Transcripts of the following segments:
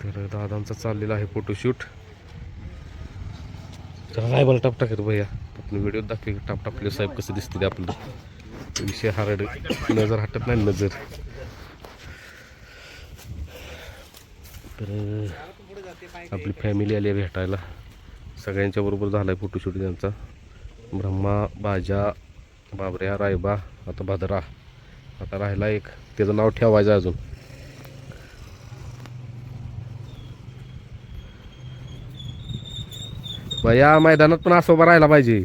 तर दादांचा चाललेला आहे फोटोशूट काय मला टाप टाकत भैया आपण व्हिडिओ दाखवे टाप टाकले साहेब कसं दिसते ते आपलं विषय हारड नजर हटत नाही नजर. तर आपली फॅमिली आली आहे भेटायला. सगळ्यांच्या बरोबर झाला आहे फोटोशूट त्यांचा. ब्रह्मा बाजा बाबऱ्या रायबा आता भद्रा. आता राहिला एक. त्याचं नाव ठेवायचं अजून. मग या मैदानात पण असं उभा राहायला पाहिजे.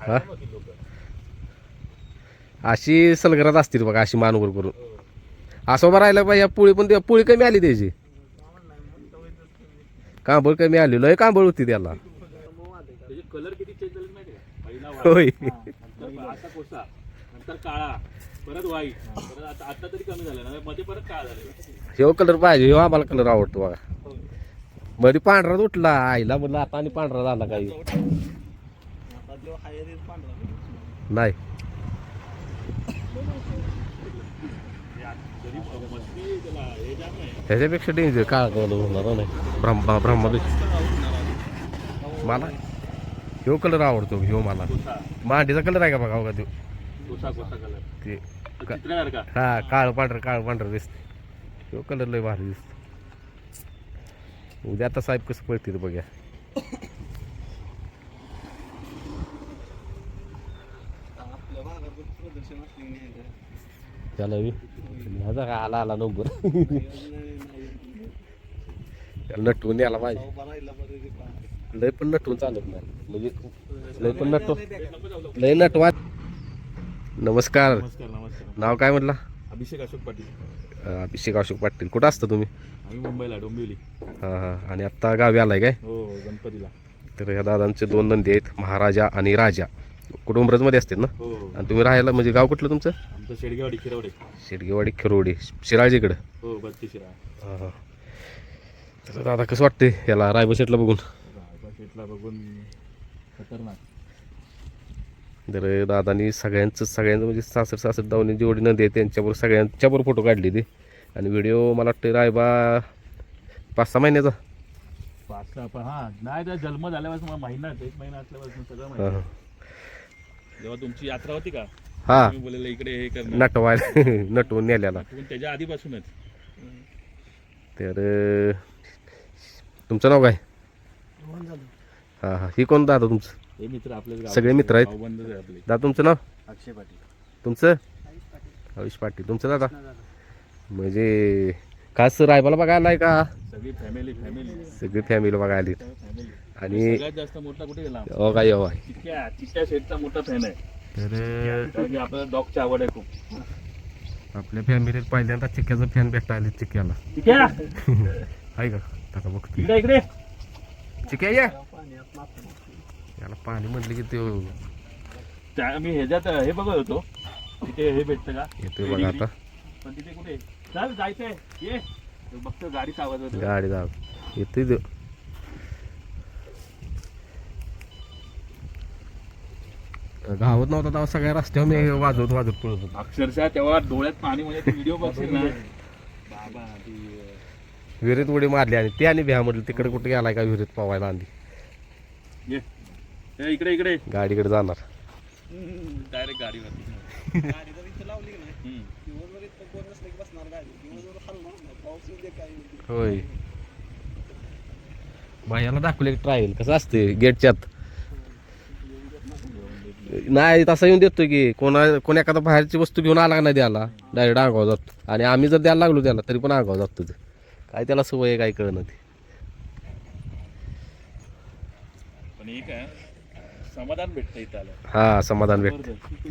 हा? अशी सलगरात असतील बघा अशी मानवर करून. असं उभा राहिला पाहिजे पोळी पण ते- पोळी कमी आली त्याची. कांबळ कमी आली लय कांबळ होती त्याला. होय. परत व्हाईट परत आता आता तरी कमी झालं ना मध्ये परत काळा झालं? ह्यो कलर पाहिजे ह्यो आम्हाला कलर आवडतो बघा. मध्ये पांढरा उठला आईला म्हणलं आता आणि पांढरा झाला काही नाही. हे ह्याच्यापेक्षा डेंजर काळ कलर होणार नाही. ब्रह्मा ब्रह्मापेक्षा मला? ह्यो कलर आवडतो ह्यो मला. मांडीचा कलर आहे का बघा बघा तो. कोसा कोसा कलर ते. का- हा काळ पांढरं काळ पांढरं दिसते ह्यो कलर लय भारी दिसतो उद्या आता साहेब कसं पळतील बघ्या. त्याला ह्याचा काय आला आला नंबर नटवून यायला पाहिजे. लय पण नटवून चालत नाही. म्हणजे लय पण नटव लय नटवा नमस्कार. नमस्कार नमस्कार. नाव काय म्हटलं? अभिषेक अशोक पाटील. अभिषेक अशोक पाटील. कुठं असतं तुम्ही? आम्ही मुंबईला डोंबिवली. हां हां. आणि आत्ता गावी आलाय काय? हो गणपतीला. तर या दादांचे दोन नंदी आहेत महाराजा आणि राजा. कुटुंबरजमध्ये असतील ना? हो. आणि तुम्ही राहायला म्हणजे गाव कुठलं तुमचं? आमचं शेडगेवाडी खिरवडे. शेडगेवाडी खिरोडी शिराळजीकडं हो बत्तीस शिरा हां हां. तर दादा कसं वाटते याला रायबा शेटला बघून? रायबा शेटला बघून खतरनाक. तर दादानी सगळ्यांचं सगळ्यांचं म्हणजे सासर सासर दावणी जेवढी नदी आहे त्यांच्याबरोबर सगळ्यांच्याबरोबर फोटो काढले ते. आणि व्हिडिओ मला वाटतं रायबा पाच सहा महिन्याचा. पाच सहा पण हा नाही त्या जन्म झाल्यापासून मला महिना एक महिना असल्यापासून सगळं माहिती हां जेव्हा तुमची यात्रा होती का? हां. तुम्ही बोललेलं इकडे हे करणार नटवायला नटवून नेल्याला. त्याच्या आधीपासूनच. तर अं, तुमचं नाव काय? हां हां. ही कोण दादा तुमचं? हे मित्र आपले सगळे मित्र आहेत? भाऊबंधच आहे आपले. दादा तुमचं नाव? अक्षय पाटील. तुमचं? आयुष पाटील. तुमचं दादा? म्हणजे खास रायबाला बघायला आहे का? सगळी फॅमिली फॅमिली सगळी फॅमिली बघायला आली. फॅमिली आणि सगळ्यात जास्त मोठा कुठे गेला हो काय हो काय. चिक्क्या चिक्क्या शेटचा मोठा फॅन आहे. तर कारण की आपल्याला डॉगची आवड आहे खूप. आपल्या फॅमिलीत पहिल्यांदा चिक्क्याचं फॅन भेटता आले चिक्क्याला चिक्क्या आहे का? आता बघतो. इकडे. ये. याला पाणी म्हटलं की ते त्या मी ह्याच्यात हे बघत होतो. तिथे हे भेटतं का? येतोय बघा आता. पण तिथे कुठे? चल जायचंय. ये. बघतो गाडीचा आवाज होतो. गाडी जाऊ येतोय तो. गावात नव्हता तेव्हा सगळ्या रस्त्यावर मी वाजवत वाजवत पळत होतो. अक्षरशः तेव्हा डोळ्यात पाणी म्हणजे व्हिडिओ बघशील ना. बाबा ती विहिरीत उडी मारली आणि ते आणि भ्या म्हटलं तिकडे कुठे गेलाय का विहिरीत पवायला आणली ये. इकडे इकडे. गाडीकडे जाणार. डायरेक्ट गाडीवर हम्म. होय. बायाला दाखवले ट्रायल कसं असते गेटच्यात? नाही तसा येऊन देतोय की. कोणा कोण एखादा बाहेरची वस्तू घेऊन आला का नाही द्यायला डायरेक्ट आगाव जातो. आणि आम्ही जर द्यायला लागलो त्याला तरी पण आगाव जातो ते. काय त्याला सवय आहे काय कळणं ते. पण एक आहे समाधान भेटतं इथं आलं हा समाधान भेट जबरदस्त.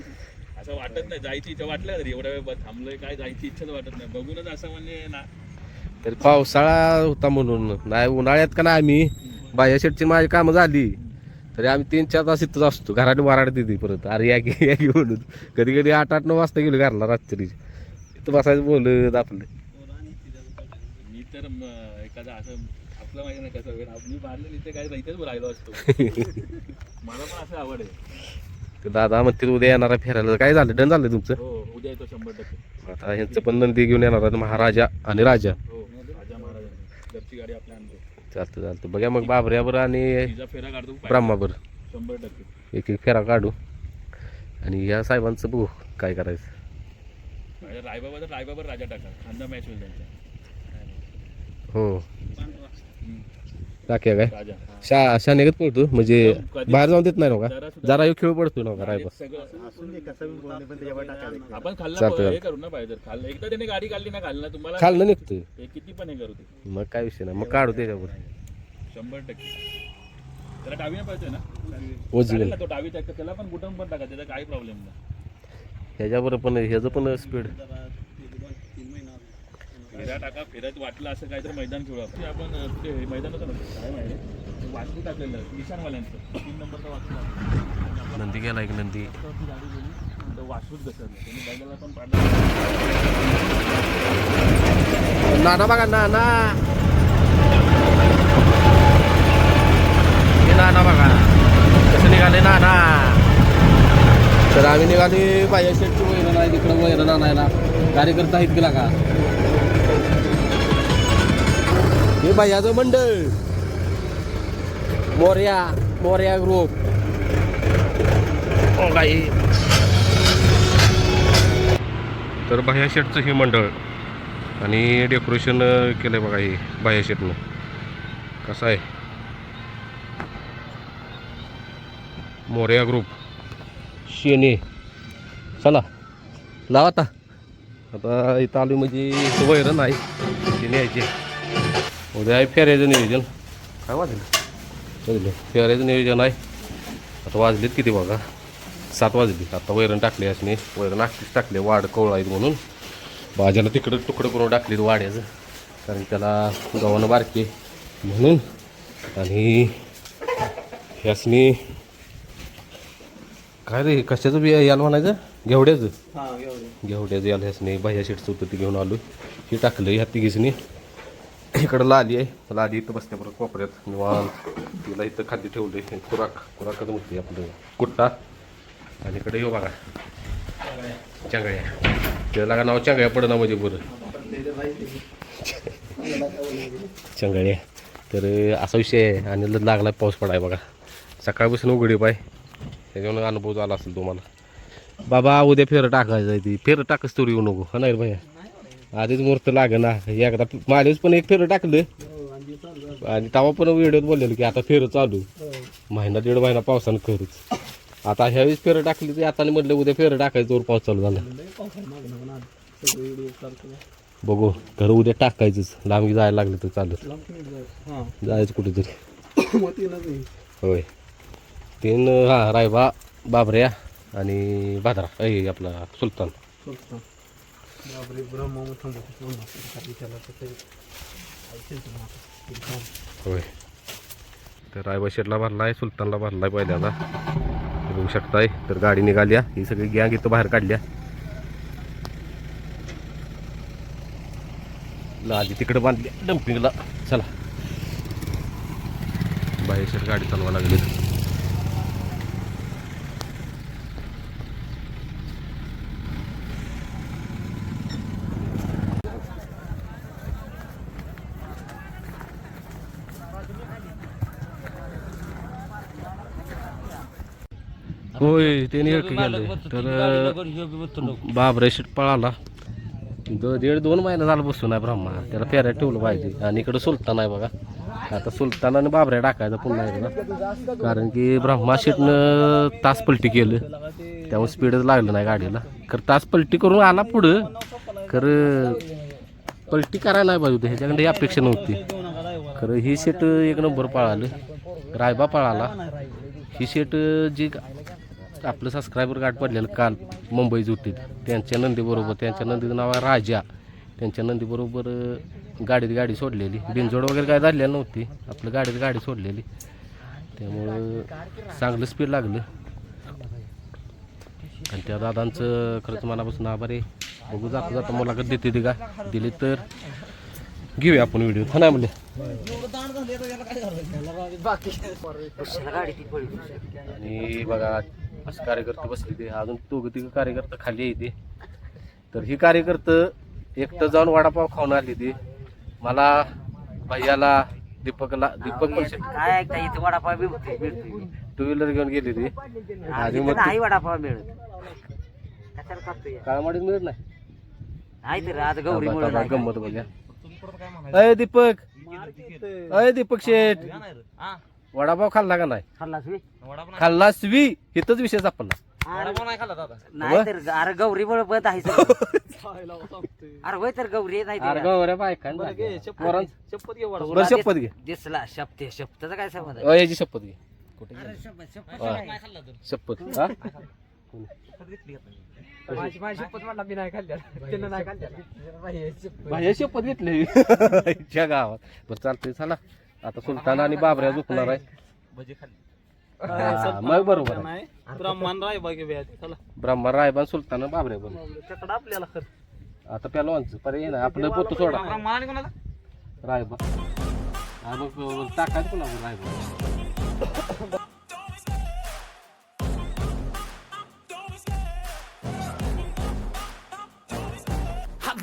असं वाटत नाही जायची इच्छा वाटलं तरी एवढ्या वेळ थांबलोय काय जायची इच्छाच वाटत नाही. बघूनच असं म्हणजे ना. तरी पावसाळा होता म्हणून नाही उन्हाळ्यात का नाही आम्ही बाया शेटची माझी कामं झाली. तरी आम्ही तीन चार तास इथंच असतो घराने वाराड देते परत. अरे या की या की म्हणून. कधी कधी आठ आठ नऊ वाजता गेलो घरला रात्री. इथं बसायचं बोलत आपलं. मी तर एखादा असं आपलं माहिती नाही कसं मी मारलं इथे काय राहिलो असतो. मला पण असं आवड आहे. ते दादा म्हणते उद्या येणार आहे फिरायला. काय झालं? डन झालं तुमचं? हो उद्या येतो शंभर टक्के. आता ह्यांचं पण नंदी घेऊन येणार आहेत महाराजा आणि राजा. हो राजा महाराजांनी. घरची गाडी आपल्या आणतो चालतं चालतं. बघा मग बाबऱ्यावर आणि तिचा फेरा काढतो पाहिजे. ब्रह्मावर शंभर टक्के. एक एक फेरा काढू. आणि या साहेबांचं बघू काय करायचं. रायबाबा तर रायबाबर राजा टाका. खांदा मॅच होईल त्यांच्या हो. टाक्या काय? शा अशा निघत पडतो म्हणजे बाहेर जाऊन देत नाही नव्हता जरा सुद्धा- जरा खेळ पडतो नव्हता रायबा? सगळं असून दे कसं बी बोलणे पण त्याच्यावर टाकायचं आपण खाल्ला चालतं. हे करू ना पाहिजे खाल्लं. एकदा त्याने गाडी काढली ना खाल्लं तुम्हाला खाल्लं निघतोय किती पण करू ते मग काय विषय नाही मग काढू त्याच्यावर. शंभर टक्के. पाहिजे ना? तो डावी टाकतो त्याला पण बुटन पण टाका त्याचा काही प्रॉब्लेम नाही. ह्याच्यावर पण ह्याचं पण स्पीड फिरा टाका फिरत वाटलं असं काहीतरी मैदान खेळू आपण. आपण कुठे हे मैदान होतं ना? काय माहिती? वाचू टाकलेलं निशाणवाल्यांचं. तीन नंबरचा वाचू नंदी गेला एक नंदी. गाडी गेली. तर वाचूच घसरलं. त्यांनी बैलाला पण पाडलं. नाना बघा नाना. हे नाना बघा. कसं निघाले नाना? तर आम्ही निघाले बाया शेटची वैरण आहे तिकडं वैरण आणायला. कार्यकर्ता आहेत गेला का हे बायाचं मंडळ. मोर्या मोर्या ग्रुप काही तर बाह्या शेटचं हे मंडळ. आणि डेकोरेशन केलं बघा हे बाह्या शेटनं कसं आहे? मोर्या ग्रुप शेने चला लावा आता. आता इथं आलो म्हणजे वैरण नाही ते. न्यायचे उद्या आहे फेऱ्याचं नियोजन. काय वाजलं? फेऱ्याचं नियोजन आहे. आता वाजलेत किती बघा? सात वाजली. आता वैरण टाकली असणे वैरण आखीच टाकले. वाड कवळ आहेत म्हणून. भाज्याला तिकडं तुकडं करून टाकलीत वाड्याचं. कारण त्याला गव्हानं बारके म्हणून. आणि ह्यासनी काय रे कशाचं बी याला म्हणायचं? घेवड्याचं? हा घेवड्याचं याला ह्यासनी बाह्या शेटचं होतं ते घेऊन आलो हे टाकलं ह्या तिघीसनी. इकडं लाली आहे. लाली इथं बसते परत कोपऱ्यात. निवांत. तिला इथं खाद्य ठेवलं खुराक खुराकच म्हणते आपलं. कुट्टा. आणि इकडे येऊ बघा. चांगळ्या. त्याला का नाव चांगळ्या पडना म्हणजे बरं चांगळ्या. तर असा विषय आहे. आणि ल- लागला पाऊस पडाय बघा. सकाळपासून उघडी पाय. त्याच्यामुळे अनुभव झाला असेल तुम्हाला. बाबा उद्या फेरं टाकायचं आहे ती. फेरं टाकच तोरी येऊ नको. हा नाही रे भैया. आधीच मुहूर्त लागे ना. एकदा माझ्याच पण एक फेरं टाकलं. आणि तेव्हा पण व्हिडिओत बोललेलं की आता फेरं चालू. महिना दीड महिना पावसानं खरंच. आता ह्यावेळेस फेरं टाकली तर आता म्हटलं उद्या फेरं टाकायचं वर पाऊस चालू झाला. बघू घर उद्या टाकायचंच. लांबी जायला लागलं तर चालत. जायचं कुठेतरी. होय. तीन हा रायबा बाबऱ्या आणि भादरा. ऐ आपला सुलतान. होय. तर रायबा भरला आहे सुलतानला भरला आहे पहिल्याला बघू शकताय. तर गाडी निघाल्या. ही सगळी गॅंग इथं बाहेर काढल्या. आधी तिकडे बांधली. डम्पिंगला. चला. बाहेर गाडी चालवा लागली. होय त्याने एक केलं तर बाबरे शेट पळाला. दो दीड दोन महिने झालं बसून आहे ब्रह्मा. त्याला फेऱ्यात ठेवलं पाहिजे. आणि इकडं सुलतान आहे बघा. आता सुलतान आणि बाबऱ्या टाकायचं पुन्हा एकदा. कारण की ब्रह्मा शेटनं तास पलटी केलं. त्यामुळे स्पीडच लागलं नाही गाडीला. खरं तास पलटी करून आला पुढं. खरं पलटी करायला नाही पाहिजे होती. ह्याच्याकडे ही अपेक्षा नव्हती. खरं ही शेट एक नंबर पळालं. रायबा पळाला. ही शेट जी आपलं सबस्क्रायबर गाठ पडलेलं काल मुंबईत होती त्यांच्या नंदीबरोबर त्यांच्या नंदीचं नाव आहे राजा. त्यांच्या नंदीबरोबर गाडीत गाडी सोडलेली. बिनजोड वगैरे काय झालेली नव्हती. आपलं गाडीत गाडी सोडलेली. त्यामुळं चांगलं स्पीड लागलं. आणि त्या दादांचं खरंच मनापासून आभार आहे. बघू जाता जाता मुलाखत देते ती का? दिली तर घेऊया आपण व्हिडिओ हा नाही म्हणले आणि बघा असे कार्यकर्ते बसले ते अजून दोघं तिघं कार्यकर्ते खाली येते तर ही कार्यकर्ते एकटं जाऊन वडापाव खाऊन आली ती. मला भैयाला दीपकला दीपक पण काय ऐकता इथे वडापाव मिळतोय मिळतोय टू व्हीलर घेऊन गेली ती. आणि मग नाही वडापाव मिळत. कशाला खातोय? काळमाडीत मिळत नाही? नाही तर आज गौरी थांबा, मुळे थांबा, गंमत बघा अय दीपक! अय दीपक शेठ! वडापाव खाल्ला का नाही? खाल्लास खाल्ला स्वी इथंच विषय सापडला नाही तर अरे गौरी मुळे बंद आहे सगळं. अरे होय तर गौरी नाही अरे ते. बरं शपथ घे दिस- दिसला शपथे शपथाचा काय संबंध आहे? अ, याची शपथ घे. कुठे अरे शपथ- शपथ हा. शपथ हा? शपथ. घेतली. च्या गावात. बरं चालतंय चला. आता सुलतान आणि बाबऱ्या झोपणार आहे. हा, मग बरोबर आहे. ब्राह्मण राय बघ चला. ब्रह्मा रायबान सुलतान आणि बाबऱ्या पण आपल्याला खर. आता प्यालो वांचं पर्याय नाही आपलं पोत सोडा. रायबा हा, मग टाकायचं कोणा रायबा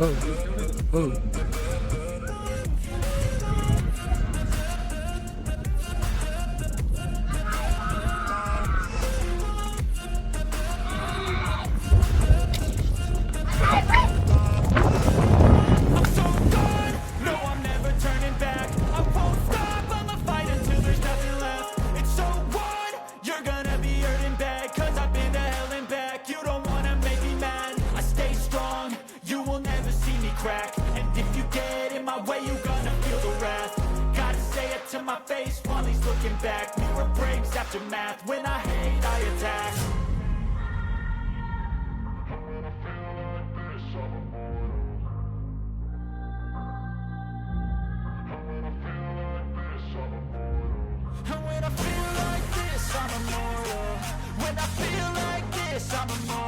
हो हो I feel like this, I'm immortal.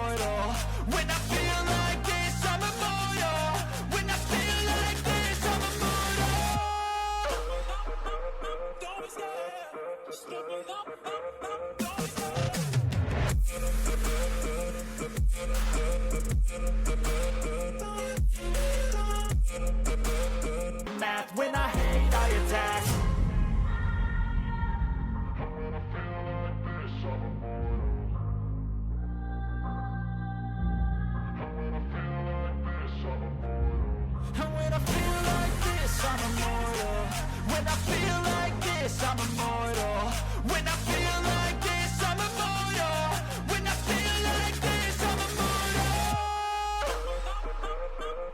I'm immortal. When I feel like this, I'm immortal. When I feel like this, I'm immortal.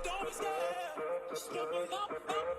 Don't stop, stop, stop, stop.